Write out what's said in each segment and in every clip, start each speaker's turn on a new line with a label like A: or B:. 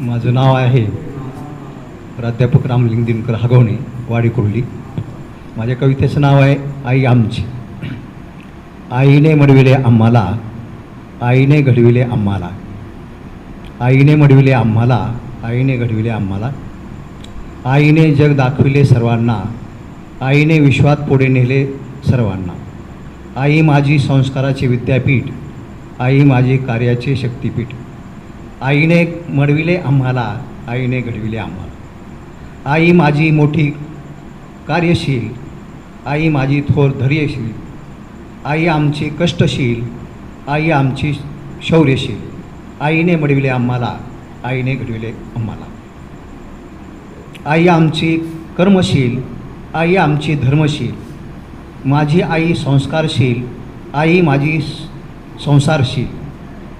A: माझं नाव आहे प्राध्यापक रामलिंग दिनकर हगवणे वाडी कुर्ली माझ्या कवितेचं नाव आहे आई आमची. आईने मडविले आम्हाला आईने घडविले आम्हाला. आईने मडविले आम्हाला आईने घडविले आम्हाला. आईने जग दाखविले सर्वांना आईने विश्वात पुढे नेले सर्वांना. आई माझी संस्काराचे विद्यापीठ आई माझी कार्याचे शक्तीपीठ. आईने मडविले आम्हाला आईने घडविले आम्हाला. आई माझी मोठी कार्यशील आई माझी थोर धैर्यशील आई आमची कष्टशील आई आमची शौर्यशील. आईने मडविले आम्हाला आईने घडविले आम्हाला. आई आमची कर्मशील आई आमची धर्मशील. माझी आई संस्कारशील आई माझी संसारशील.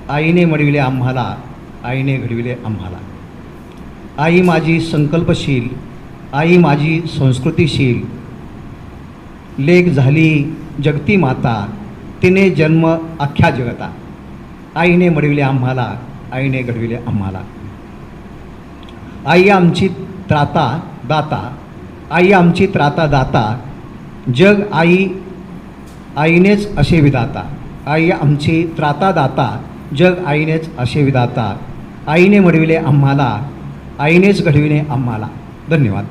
A: आईने मडविले आम्हाला आईने घडविले आम्हाला. आई माझी संकल्पशील आई माझी संस्कृतीशील. लेख झाली जगती माता तिने जन्म अख्ख्या जगता. आईने मडविले आम्हाला आईने घडविले आम्हाला. आई आमची त्राता दाता आई आमची त्राता दाता. जग आई आईनेच असे विदाता आई आमची त्राता दाता जग आईनेच असे विधाता आईने मडविले आम्हाला. आईनेच घडविले आम्हाला. धन्यवाद.